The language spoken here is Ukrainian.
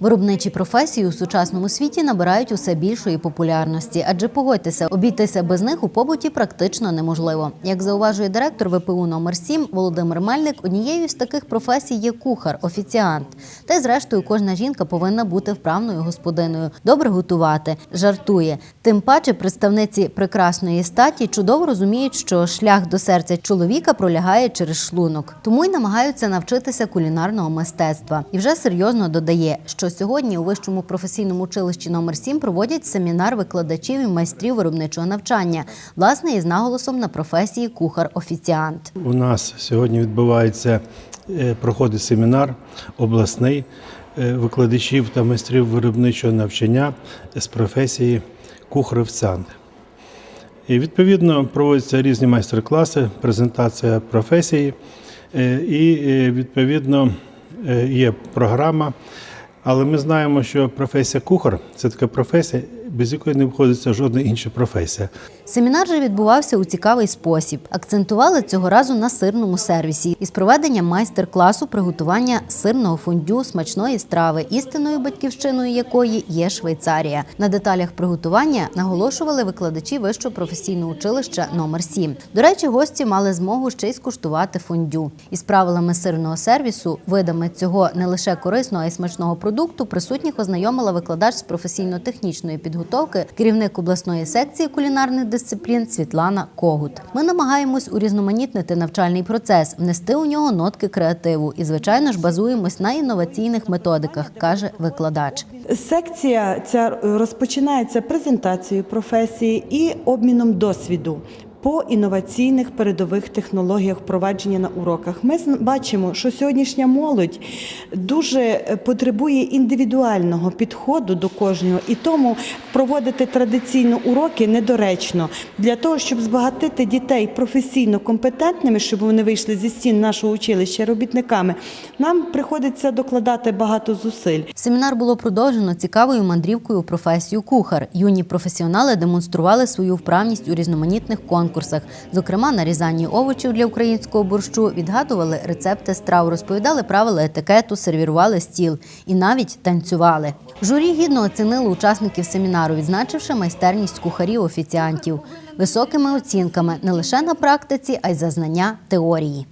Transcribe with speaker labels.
Speaker 1: Виробничі професії у сучасному світі набирають усе більшої популярності, адже погодьтеся, обійтися без них у побуті практично неможливо. Як зауважує директор ВПУ номер 7 Володимир Мельник, однією з таких професій є кухар, офіціант. Та й зрештою кожна жінка повинна бути вправною господиною, добре готувати, жартує. Тим паче представниці прекрасної статі чудово розуміють, що шлях до серця чоловіка пролягає через шлунок, тому й намагаються навчитися кулінарного мистецтва. І вже серйозно додає, що сьогодні у вищому професійному училищі номер 7 проводять семінар викладачів і майстрів виробничого навчання, власне, із наголосом на професії кухар-офіціант.
Speaker 2: У нас сьогодні відбувається е, проходить семінар обласний е, викладачів та майстрів виробничого навчання з професії кухар-офіціант. І відповідно проводяться різні майстер-класи, презентація професії, е, і відповідно є програма. Але ми знаємо, що професія кухар це така професія, без якої не обходиться жодна інша професія.
Speaker 1: Семінар же відбувався у цікавий спосіб. Акцентували цього разу на сирному сервісі із проведенням майстер-класу приготування сирного фондю смачної страви, істинною батьківщиною якої є Швейцарія. На деталях приготування наголошували викладачі вищого професійного училища номер 7 До речі, гості мали змогу ще й скуштувати фондю. Із правилами сирного сервісу, видами цього не лише корисного, а й смачного продукту, присутніх ознайомила викладач з професійно-технічної підготовки, керівник обласної секції кулінарних дисциплін Світлана Когут. Ми намагаємось урізноманітнити навчальний процес, внести у нього нотки креативу і, звичайно ж, базуємось на інноваційних методиках, каже викладач.
Speaker 3: Секція ця розпочинається презентацією професії і обміном досвіду. По інноваційних передових технологіях впровадження на уроках ми бачимо, що сьогоднішня молодь дуже е, потребує індивідуального підходу до кожного, і тому проводити традиційно уроки недоречно для того, щоб збагатити дітей професійно компетентними, щоб вони вийшли зі стін нашого училища робітниками. Нам приходиться докладати багато зусиль.
Speaker 1: Семінар було продовжено цікавою мандрівкою у професію кухар. Юні професіонали демонстрували свою вправність у різноманітних конкурсах, зокрема нарізанні овочів для українського борщу, відгадували рецепти страв, розповідали правила етикету, сервірували стіл і навіть танцювали. Журі гідно оцінило учасників семінару, відзначивши майстерність кухарів-офіціантів високими оцінками не лише на практиці, а й за знання теорії.